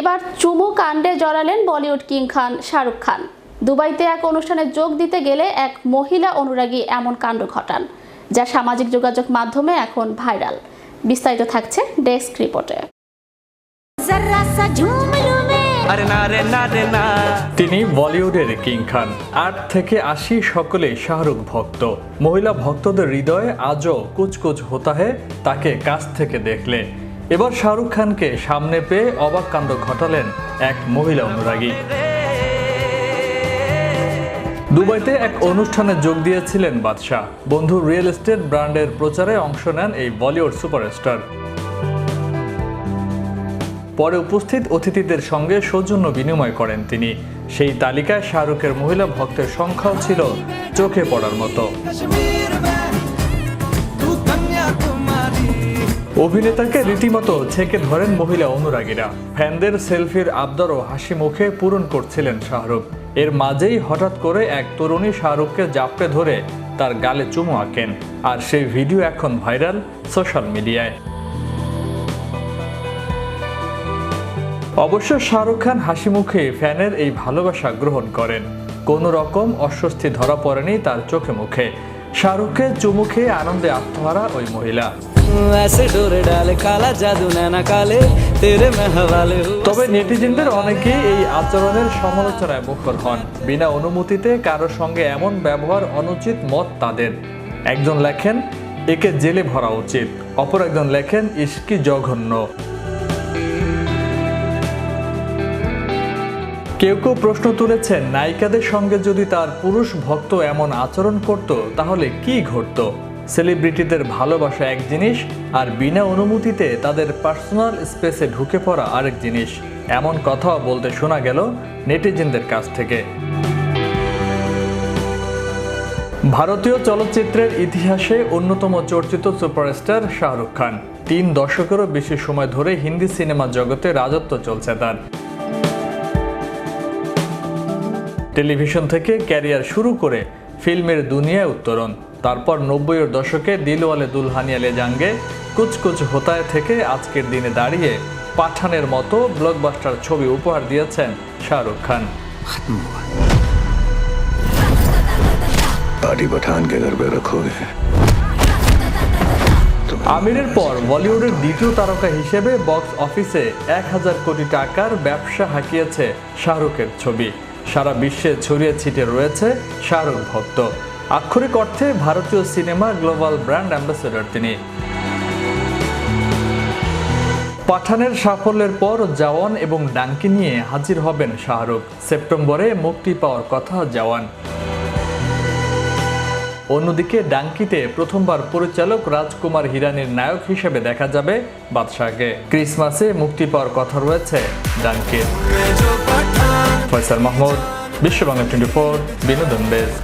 এবার চুমু কাণ্ডে জড়ালেন বলিউড কিং খান শাহরুখ খান। দুবাইতে এক অনুষ্ঠানে যোগ দিতে গেলে এক মহিলা অনুরাগী এমন কাণ্ড ঘটান যা সামাজিক যোগাযোগ মাধ্যমে এখন ভাইরাল। বিস্তারিত থাকছে ডেস্ক রিপোর্টে। তিনি বলিউডের কিং খান। আট থেকে আশি সকলে শাহরুখ ভক্ত। মহিলা ভক্তদের হৃদয়ে আজও কুচকুচ হতা হে তাকে কাছ থেকে দেখলে। এবার শাহরুখ খানকে সামনে পেয়ে অবাক কাণ্ড ঘটালেন এক মহিলা অনুরাগী। দুবাইতে এক অনুষ্ঠানে যোগ দিয়েছিলেন বাদশাহ। বন্ধু রিয়েল এস্টেট ব্র্যান্ডের প্রচারে অংশ নেন এই বলিউড সুপারস্টার। পরে উপস্থিত অতিথিদের সঙ্গে সৌজন্য বিনিময় করেন তিনি। সেই তালিকায় শাহরুখের মহিলা ভক্তের সংখ্যাও ছিল চোখে পড়ার মতো। অভিনেতাকে রীতিমতো ছেকে ধরেন মহিলা অনুরাগীরা। ফ্যানদের সেলফির আবদারও হাসি মুখে পূরণ করছিলেন শাহরুখ। এর মাঝেই হঠাৎ করে এক তরুণী শাহরুখকে জাপটে ধরে তার গালে চুমু আঁকেন, আর সেই ভিডিও এখন ভাইরাল সোশ্যাল মিডিয়ায়। অবশ্য শাহরুখ খান হাসি মুখে ফ্যানের এই ভালোবাসা গ্রহণ করেন। কোনো রকম অস্বস্তি ধরা পড়েনি তার চোখে মুখে। শাহরুখকে চুমু খেয়ে আনন্দে আত্মহারা ওই মহিলা। ऐसे डोरे डाले काला जादू नैना काले तेरे में हवाले हूँ তবে নেটিজেনদের অনেকেই এই আচরণের সমালোচনায় মুখর হন বিনা অনুমতিতে কারো সঙ্গে এমন ব্যবহার অনুচিত মত তাদের একজন লেখেন একে জেলে ভরা উচিত অপর একজন লেখেন ইস্কি জঘন্য কেউ কেউ প্রশ্ন তুলেছেন নায়িকাদের সঙ্গে যদি তার পুরুষ ভক্ত এমন আচরণ করত তাহলে কি ঘটতো সেলিব্রিটিদের ভালোবাসা এক জিনিস আর বিনা অনুমতিতে তাদের পার্সোনাল স্পেসে ঢুকে পড়া আরেক জিনিস। এমন কথাও বলতে শোনা গেল নেটিজেনদের কাছ থেকে। ভারতীয় চলচ্চিত্রের ইতিহাসে অন্যতম চর্চিত সুপারস্টার শাহরুখ খান। তিন দশকেরও বেশি সময় ধরে হিন্দি সিনেমা জগতে রাজত্ব চলছে তার। টেলিভিশন থেকে ক্যারিয়ার শুরু করে ফিল্মের দুনিয়ায় উত্তরণ। তারপর নব্বইয়ের দশকে দিলওয়ালে দুলহানিয়া লেজাঙ্গে কুচকুচ হোতায় থেকে আজকের দিনে দাঁড়িয়ে পাঠানের মতো ব্লকবাস্টার ছবি উপহার দিয়েছেন শাহরুখ খান। আমিরের পর বলিউডের দ্বিতীয় তারকা হিসেবে বক্স অফিসে এক হাজার কোটি টাকার ব্যবসা হাঁকিয়েছে শাহরুখের ছবি। সারা বিশ্বে ছড়িয়ে ছিটে রয়েছে শাহরুখ ভক্ত। আক্ষরিক অর্থে ভারতীয় সিনেমা গ্লোবাল ব্র্যান্ড অ্যাম্বাসেডর তিনি। পাঠানের সাফল্যের পর জওয়ান এবং ডাঙ্কি নিয়ে হাজির হবেন শাহরুখ। সেপ্টেম্বরে মুক্তি পাওয়ার কথা জওয়ান। অন্যদিকে ডাঙ্কিতে প্রথমবার পরিচালক রাজকুমার হিরানির নায়ক হিসেবে দেখা যাবে বাদশাহকে ক্রিসমাসে মুক্তি পাওয়ার কথা রয়েছে ডাঙ্কির ফয়সাল মাহমুদ বিশ্ব বাংলা টোয়েন্টি ফোর, বিনোদন ডেস্ক।